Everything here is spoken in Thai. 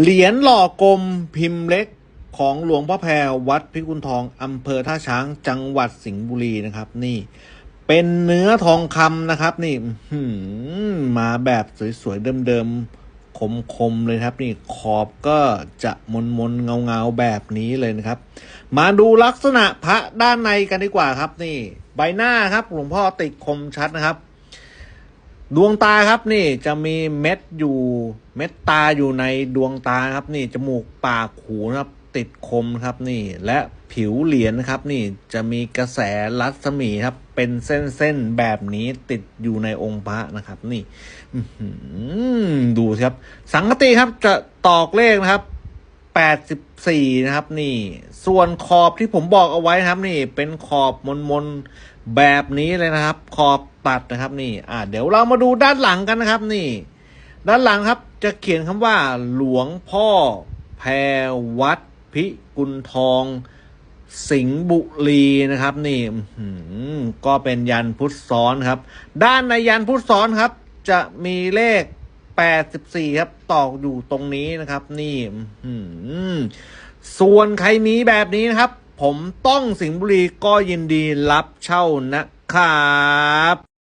เหรียญหล่อกลมพิมพ์เล็กของหลวงพ่อแพรวัดพิกุลทองอำเภอท่าช้างจังหวัดสิงห์บุรีนะครับ นี่ เป็นเนื้อทองคำนะครับ นี่มาแบบสวยๆเดิมๆคมๆเลยครับ นี่ขอบก็จะมนๆเงาเงาๆแบบนี้เลยนะครับ มาดูลักษณะพระด้านในกันดีกว่าครับ นี่ ใบหน้าครับหลวงพ่อติดคมชัดนะครับ ดวงตาครับนี่จะมีเม็ดอยู่เม็ดตาอยู่ในดวงตาครับนี่จมูกปากหูนะครับ ติดคมครับนี่ และผิวเหรียญนะครับนี่จะมีกระแสรัศมีครับ เป็นเส้นๆแบบนี้ติดอยู่ในองค์พระนะครับ นี่ดูครับ สังกติครับจะตอกเลขนะครับ84นะครับ นี่ ส่วนขอบที่ผมบอกเอาไว้ครับ นี่ เป็นขอบมนมน แบบนี้เลยนะครับ ขอบตัดนะครับนี่ อ่าเดี๋ยวเรามาดูด้านหลังกันนะครับ นี่ ด้านหลังครับจะเขียนคำว่า หลวงพ่อแพรวัดพิกุลทอง สิงห์บุรีนะครับ นี่ก็เป็นยันพุทธซ้อนครับ ด้านในยันพุทธซ้อนครับ จะมีเลข84ครับตอกอยู่ตรงนี้นะครับ นี่ส่วนใครมีแบบนี้นะครับ ผมต้องสิงห์บุรีก็ยินดีรับเช่านะครับ